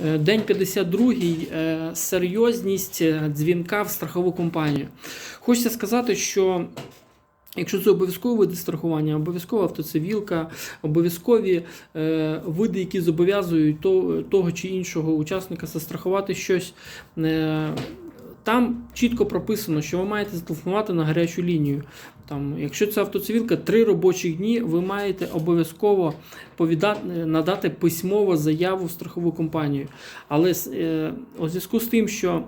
Е, День 52 е, серйозність е, дзвінка в страхову компанію. Хочеться сказати, що якщо це обов'язкові види страхування, обов'язкова автоцивілка, обов'язкові види, які зобов'язують того чи іншого учасника застрахувати щось. Е, там чітко прописано, що ви маєте зателефонувати на гарячу лінію. Там, якщо це автоцивілка, три робочі дні ви маєте обов'язково повідати, надати письмово заяву в страхову компанію. Але е, у зв'язку з тим, що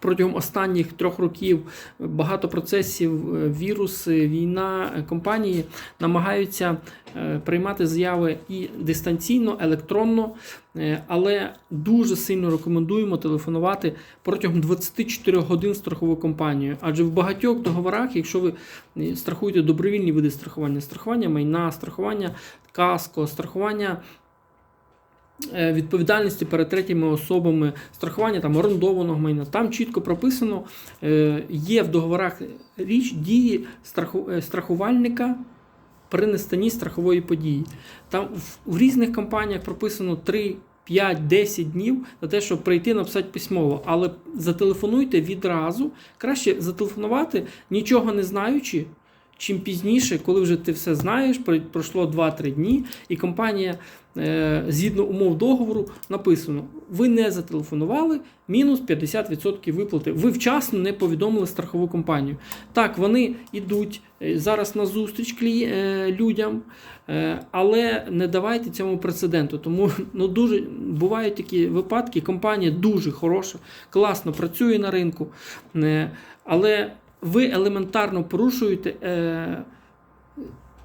протягом останніх трьох років багато процесів, е, віруси, війна, е, компанії намагаються е, приймати заяви і дистанційно, електронно, але дуже сильно рекомендуємо телефонувати протягом 24 годин страхову компанію. Адже в багатьох договорах, якщо ви страхуєте добровільні види страхування, страхування майна, страхування каско, страхування відповідальності перед третіми особами, страхування там орендованого майна. Там чітко прописано, е, є в договорах річ дії е, страхувальника при настанні страхової події. Там в, різних компаніях прописано 3. 5-10 днів на те, щоб прийти написати письмово, але зателефонуйте відразу. Краще зателефонувати, нічого не знаючи, чим пізніше, коли вже ти все знаєш, пройшло 2-3 дні, і компанія е, згідно умов договору написано: ви не зателефонували, мінус 50% виплати. Ви вчасно не повідомили страхову компанію. Так, вони йдуть е, зараз на зустріч е, людям, але не давайте цьому прецеденту. Тому ну, дуже бувають такі випадки. Компанія дуже хороша, класно працює на ринку, але ви елементарно порушуєте. Е,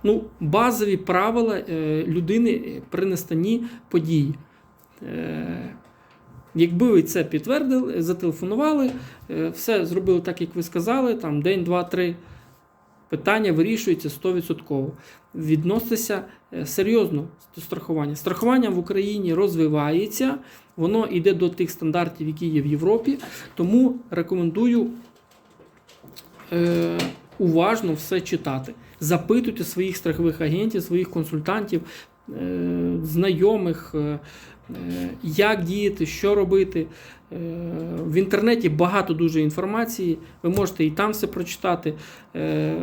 ну, базові правила е, людини при настанні події. Е, якби ви це підтвердили, зателефонували, е, все зробили так, як ви сказали, там день, два, три. Питання вирішується 100%. Відноситися е, серйозно до страхування. Страхування в Україні розвивається, воно йде до тих стандартів, які є в Європі. Тому рекомендую е, уважно все читати. Запитуйте своїх страхових агентів, своїх консультантів, е, знайомих, е, е, як діяти, що робити. Е, в інтернеті багато дуже інформації, ви можете і там все прочитати. Е,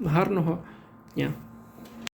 гарного дня!